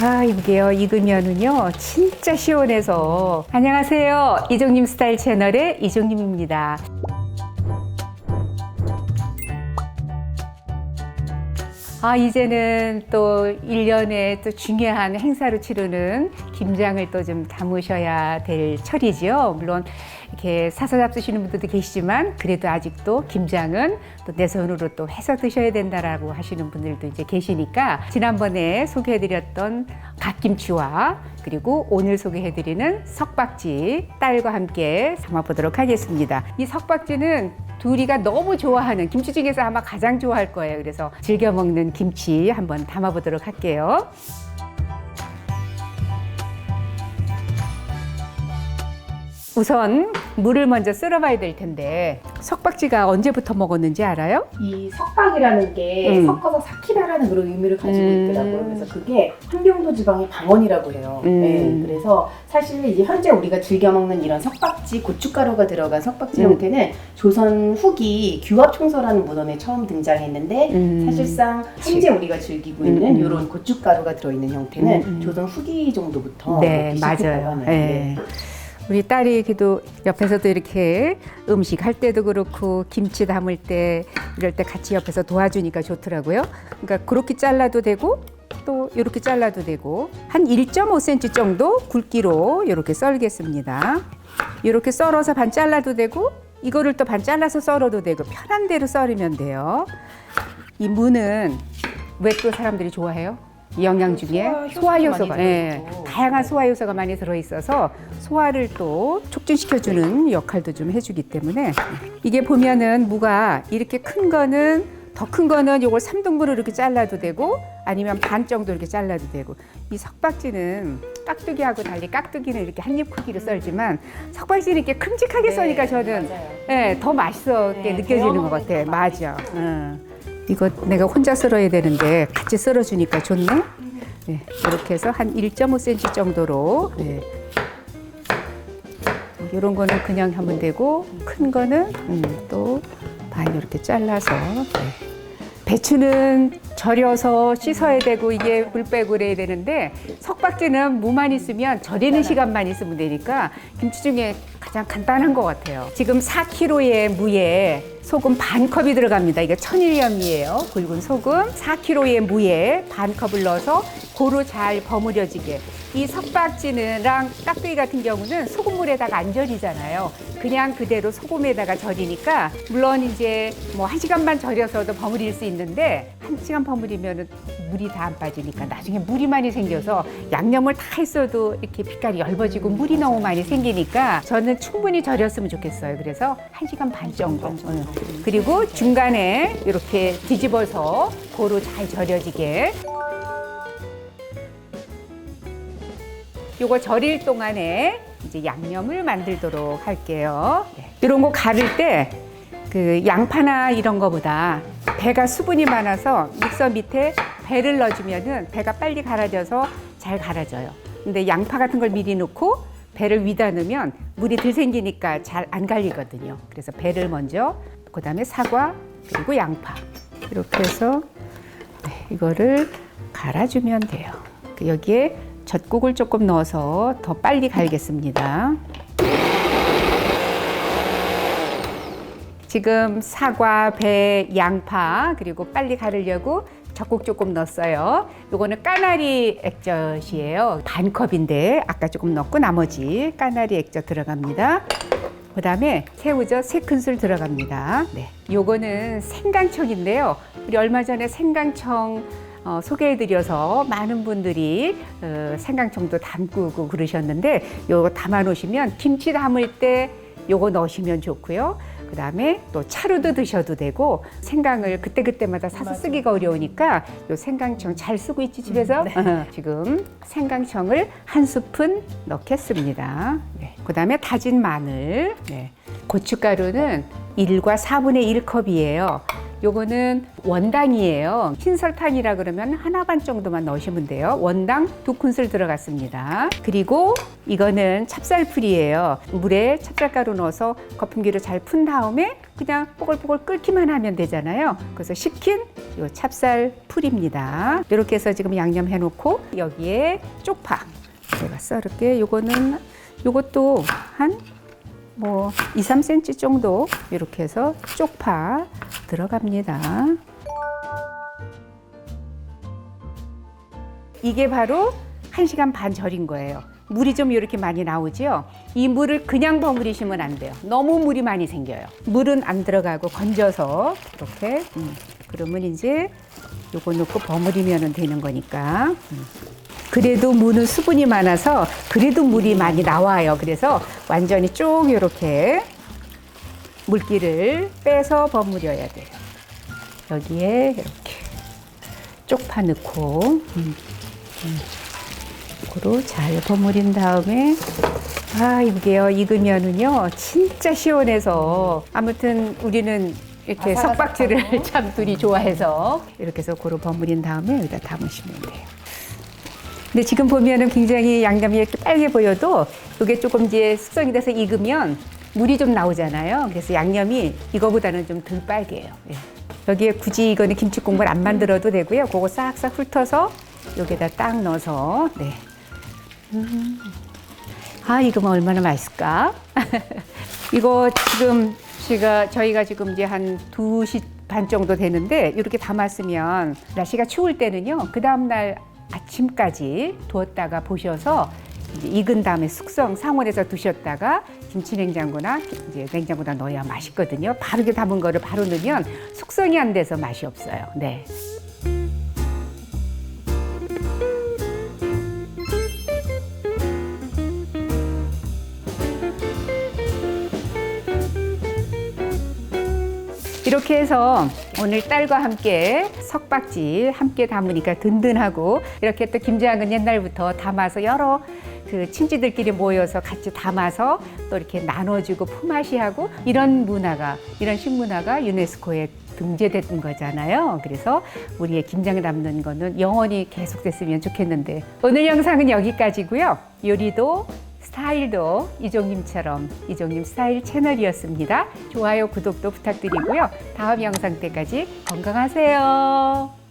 아, 이게요. 익으면은요. 진짜 시원해서. 안녕하세요. 이종님 스타일 채널의 이종님입니다. 아, 이제는 또 1년에 또 중요한 행사를 치르는 김장을 또 좀 담으셔야 될 철이지요. 물론 이렇게 사서 잡수시는 분들도 계시지만 그래도 아직도 김장은 또 내 손으로 또 해서 드셔야 된다라고 하시는 분들도 이제 계시니까 지난번에 소개해드렸던 갓김치와 그리고 오늘 소개해드리는 석박지 딸과 함께 담아보도록 하겠습니다. 이 석박지는 둘이가 너무 좋아하는 김치 중에서 아마 가장 좋아할 거예요. 그래서 즐겨 먹는 김치 한번 담아보도록 할게요. 우선 물을 먼저 썰어봐야 될 텐데 석박지가 언제부터 먹었는지 알아요? 이 석박이라는 게 음. 섞어서 삭히다라는 그런 의미를 가지고 음. 있더라고요. 그래서 그게 한경도 지방의 방언이라고 해요. 음. 네, 그래서 사실 이제 현재 우리가 즐겨 먹는 이런 석박지, 고춧가루가 들어간 석박지 음. 형태는 조선 후기 규합총서라는 문헌에 처음 등장했는데 음. 사실상 현재 우리가 즐기고 있는 음, 음. 이런 고춧가루가 들어있는 형태는 음, 음. 조선 후기 정도부터 네, 먹기 시작했다고 맞아요. 하네요. 네. 우리 딸이 그래도 옆에서도 이렇게 음식 할 때도 그렇고 김치 담을 때 이럴 때 같이 옆에서 도와주니까 좋더라고요. 그러니까 그렇게 잘라도 되고 또 이렇게 잘라도 되고 한 1.5cm 정도 굵기로 이렇게 썰겠습니다. 이렇게 썰어서 반 잘라도 되고 이거를 또 반 잘라서 썰어도 되고 편한 대로 썰으면 돼요. 이 무는 왜 또 사람들이 좋아해요? 이 영양 중에 소화 효소가 소화 효소가 예. 다양한 소화 요소가 많이 들어 있어서 소화를 또 촉진시켜 주는 역할도 좀 해주기 때문에 이게 보면은 무가 이렇게 큰 거는 더 큰 거는 요걸 삼등분으로 이렇게 잘라도 되고 아니면 반 정도 이렇게 잘라도 되고 이 석박지는 깍두기하고 달리 깍두기는 이렇게 한 입 크기로 썰지만 석박지는 이렇게 큼직하게 네, 써니까 저는 맞아요. 예, 더 맛있게 네, 느껴지는 것 같아. 맞아. 응. 이거 내가 혼자 썰어야 되는데 같이 썰어주니까 좋네. 네, 이렇게 해서 한 1.5cm 정도로. 네. 이런 거는 그냥 하면 되고 큰 거는 음, 또반 이렇게 잘라서. 네. 배추는 절여서 씻어야 되고 이게 물 빼고 그래야 되는데 석박지는 무만 있으면 절이는 시간만 있으면 되니까 김치 중에 가장 간단한 것 같아요. 지금 4kg의 무에 소금 반 컵이 들어갑니다. 이게 천일염이에요. 굵은 소금 4kg의 무에 반 컵을 넣어서 고루 잘 버무려지게. 이 석박지는랑 깍두기 같은 경우는 소금물에다가 안 절이잖아요. 그냥 그대로 소금에다가 절이니까 물론 이제 뭐 한 시간만 절여서도 버무릴 수 있는데 한 시간 버무리면 물이 다 안 빠지니까 나중에 물이 많이 생겨서 양념을 다 했어도 이렇게 빛깔이 엷어지고 물이 너무 많이 생기니까 저는 충분히 절였으면 좋겠어요. 그래서 한 시간 반 정도. 응. 그리고 중간에 이렇게 뒤집어서 고루 잘 절여지게 요거 절일 동안에 이제 양념을 만들도록 할게요. 네. 이런 거 가를 때 그 양파나 이런 거보다 배가 수분이 많아서 믹서 밑에 배를 넣어주면은 배가 빨리 갈아져서 잘 갈아져요. 근데 양파 같은 걸 미리 넣고 배를 위다 넣으면 물이 덜 생기니까 잘 안 갈리거든요. 그래서 배를 먼저, 그 다음에 사과, 그리고 양파. 이렇게 해서 네, 이거를 갈아주면 돼요. 그 여기에 젖국을 조금 넣어서 더 빨리 갈겠습니다. 지금 사과, 배, 양파 그리고 빨리 가르려고 젖국 조금 넣었어요. 요거는 까나리 액젓이에요. 반 컵인데 아까 조금 넣고 나머지 까나리 액젓 들어갑니다. 그다음에 새우젓 세 큰술 들어갑니다. 네. 요거는 생강청인데요. 우리 얼마 전에 생강청 어, 소개해드려서 많은 분들이 어, 생강청도 담그고 그러셨는데 요거 담아 놓으시면 김치 담을 때 요거 넣으시면 좋고요. 그 다음에 또 차로도 드셔도 되고 생강을 그때그때마다 사서 쓰기가 어려우니까 요 생강청 잘 쓰고 있지 집에서? 어, 지금 생강청을 한 스푼 넣겠습니다. 네. 그 다음에 다진 마늘, 네. 고춧가루는 1과 4분의 1컵이에요. 요거는 원당이에요. 흰 설탕이라 그러면 하나 반 정도만 넣으시면 돼요. 원당 두 큰술 들어갔습니다. 그리고 이거는 찹쌀풀이에요. 물에 찹쌀가루 넣어서 거품기를 잘푼 다음에 그냥 뽀글뽀글 끓기만 하면 되잖아요. 그래서 식힌 요 찹쌀풀입니다. 이렇게 해서 지금 양념 해 놓고 여기에 쪽파 제가 썰을게. 요거는 요것도 한뭐 2, 3cm 정도 이렇게 해서 쪽파 들어갑니다. 이게 바로 1시간 반 절인 거예요. 물이 좀 이렇게 많이 나오죠? 이 물을 그냥 버무리시면 안 돼요. 너무 물이 많이 생겨요. 물은 안 들어가고 건져서 이렇게 음, 그러면 이제 요거 넣고 버무리면 되는 거니까 음. 그래도 무는 수분이 많아서 그래도 물이 많이 나와요. 그래서 완전히 쭉 이렇게 물기를 빼서 버무려야 돼요. 여기에 이렇게 쪽파 넣고 음, 음. 고로 잘 버무린 다음에 아 이게요 익으면은요 진짜 시원해서 아무튼 우리는 이렇게 석박지를 참 둘이 좋아해서 이렇게 해서 고로 버무린 다음에 여기다 담으시면 돼요. 근데 지금 보면은 굉장히 양념이 이렇게 빨개 보여도 이게 조금 이제 숙성이 돼서 익으면 물이 좀 나오잖아요. 그래서 양념이 이거보다는 좀 덜 빨개요. 예. 여기에 굳이 이거는 김치 국물 안 만들어도 되고요. 그거 싹싹 훑어서 여기다 딱 넣어서 네. 음. 아 이거면 얼마나 맛있을까? 이거 지금 제가 저희가 지금 이제 한 2시 반 정도 되는데 이렇게 담았으면 날씨가 추울 때는요. 그 다음 날 아침까지 두었다가 보셔서 익은 다음에 숙성 상온에서 두셨다가 김치 냉장고나 이제 냉장고다 넣어야 맛있거든요. 이렇게 담은 거를 바로 넣으면 숙성이 안 돼서 맛이 없어요. 네. 이렇게 해서 오늘 딸과 함께 석박지 함께 담으니까 든든하고 이렇게 또 김장은 옛날부터 담아서 여러 그 친지들끼리 모여서 같이 담아서 또 이렇게 나눠주고 품앗이하고 이런 문화가 이런 식문화가 유네스코에 등재된 거잖아요. 그래서 우리의 김장 담는 거는 영원히 계속됐으면 좋겠는데 오늘 영상은 여기까지고요. 요리도 스타일도 이종님처럼 이종님 스타일 채널이었습니다. 좋아요, 구독도 부탁드리고요. 다음 영상 때까지 건강하세요.